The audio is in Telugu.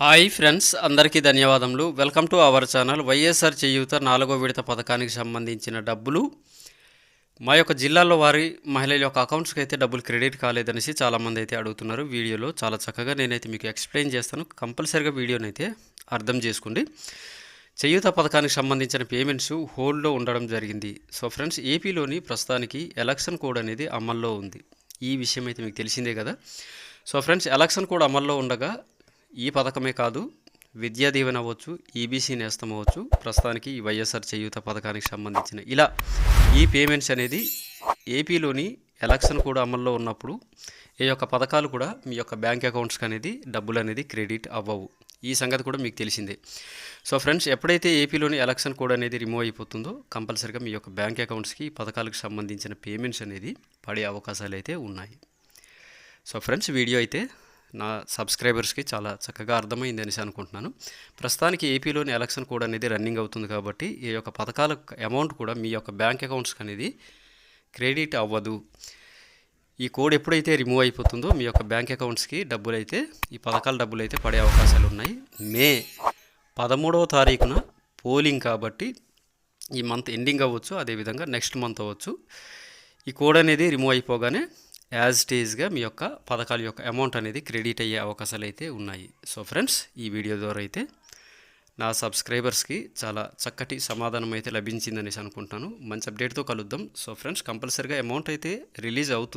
హాయ్ ఫ్రెండ్స్ అందరికీ ధన్యవాదములు. Welcome to our channel. YSR Cheyutha నాలుగో విడత పథకానికి సంబంధించిన డబ్బులు. మా యొక్క జిల్లాలో వారి మహిళల యొక్క అకౌంట్స్కి అయితే డబ్బులు క్రెడిట్ కాలేదనేసి చాలామంది అయితే అడుగుతున్నారు వీడియోలో. చాలా చక్కగా నేనైతే మీకు ఎక్స్ప్లెయిన్ చేస్తాను. కంపల్సరీగా వీడియోని అయితే అర్థం చేసుకోండి. చేయూత పథకానికి సంబంధించిన పేమెంట్స్ హోల్డ్లో ఉండడం జరిగింది. సో ఫ్రెండ్స్ ఏపీలోని ప్రస్తుతానికి ఎలక్షన్ కోడ్ అనేది అమల్లో ఉంది. ఈ విషయం అయితే మీకు తెలిసిందే కదా. సో ఫ్రెండ్స్ ఎలక్షన్ కోడ్ అమల్లో ఉండగా ఈ పథకమే కాదు విద్యా దీవెన అవ్వచ్చు ఈబీసీ నేస్తం అవ్వచ్చు. ప్రస్తుతానికి ఈ వైఎస్ఆర్ చేయూత పథకానికి సంబంధించిన ఇలా ఈ పేమెంట్స్ అనేది ఏపీలోని ఎలక్షన్ కూడా అమల్లో ఉన్నప్పుడు ఈ యొక్క పథకాలు కూడా మీ యొక్క బ్యాంక్ అకౌంట్స్కి అనేది డబ్బులు అనేది క్రెడిట్ అవ్వవు. ఈ సంగతి కూడా మీకు తెలిసిందే. సో ఫ్రెండ్స్ ఎప్పుడైతే ఏపీలోని ఎలక్షన్ కోడ్ అనేది రిమూవ్ అయిపోతుందో కంపల్సరీగా మీ యొక్క బ్యాంక్ అకౌంట్స్కి ఈ పథకాలకు సంబంధించిన పేమెంట్స్ అనేది పడే అవకాశాలు అయితే ఉన్నాయి. సో ఫ్రెండ్స్ వీడియో అయితే నా సబ్స్క్రైబర్స్కి చాలా చక్కగా అర్థమైంది అనేసి అనుకుంటున్నాను. ప్రస్తుతానికి ఏపీలోని ఎలక్షన్ కోడ్ అనేది రన్నింగ్ అవుతుంది కాబట్టి ఈ యొక్క పథకాల అమౌంట్ కూడా మీ యొక్క బ్యాంక్ అకౌంట్స్కి అనేది క్రెడిట్ అవ్వదు. ఈ కోడ్ ఎప్పుడైతే రిమూవ్ అయిపోతుందో మీ యొక్క బ్యాంక్ అకౌంట్స్కి డబ్బులు అయితే ఈ పథకాల డబ్బులు అయితే పడే అవకాశాలు ఉన్నాయి. మే పదమూడవ తారీఖున పోలింగ్ కాబట్టి ఈ మంత్ ఎండింగ్ అవ్వచ్చు అదేవిధంగా నెక్స్ట్ మంత్ అవ్వచ్చు. ఈ కోడ్ అనేది రిమూవ్ అయిపోగానే యాజ్ టీజ్గా మీ యొక్క పథకాల యొక్క అమౌంట్ అనేది క్రెడిట్ అయ్యే అవకాశాలు అయితే ఉన్నాయి. సో ఫ్రెండ్స్ ఈ వీడియో ద్వారా అయితే నా సబ్స్క్రైబర్స్కి చాలా చక్కటి సమాధానం అయితే లభించిందనేసి అనుకుంటున్నాను మంచి అప్డేట్తో కలుద్దాం. సో ఫ్రెండ్స్ కంపల్సరిగా అమౌంట్ అయితే రిలీజ్ అవుతుంది.